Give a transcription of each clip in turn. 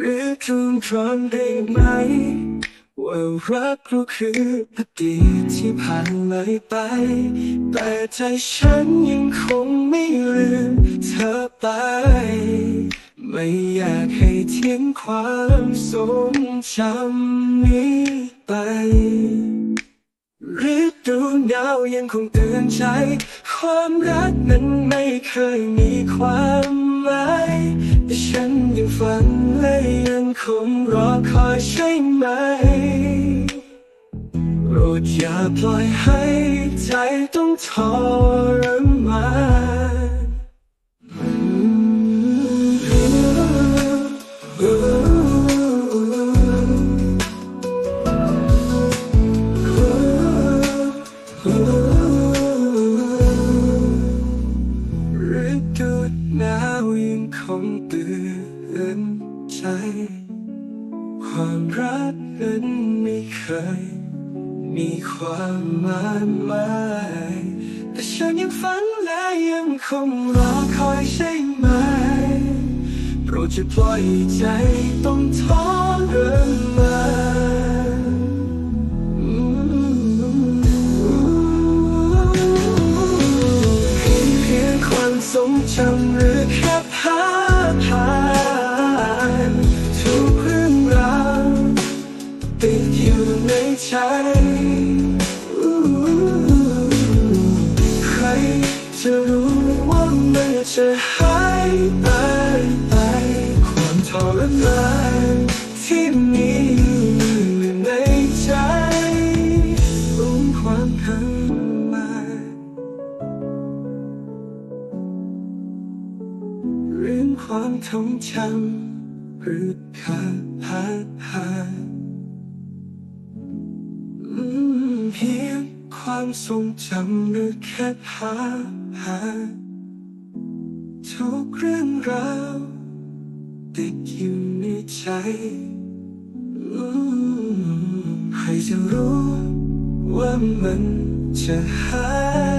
หรือจงรอนได้ไหม ว่ารักเราคืออดีตที่ผ่านเลยไป แต่ใจฉันยังคงไม่ลืมเธอไป ไม่อยากให้ทิ้งความทรงจำนี้ไปฤดูหนาวยังคงเตือนใจ ความรักนั้นไม่เคยมีความหมาย ฉันยังฝันและยังคงรอคอยใช่ไหมโปรดอย่าปล่อยให้ใจต้องทรมาน ฤดูหนาวยังคงเตือนใจ ความรักนั้นไม่เคย มีความหมายมายแต่ฉันยังฝันและยังคงรอคอยใช่ไหมโปรดจะปล่อยใจต้องทรมาาพผ่านทุกเรื่องราวติดอยู่ในใจใครจะรู้ว่าเมื่อจะหายไปไปความทรมานที่ ความทรงจำหรือขาดหาหาเพียงความทรงจำหรือแค่ภาหาทุกเรื่องราวติดอยู่ในใจใครจะรู้ว่ามันจะหาย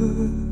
good.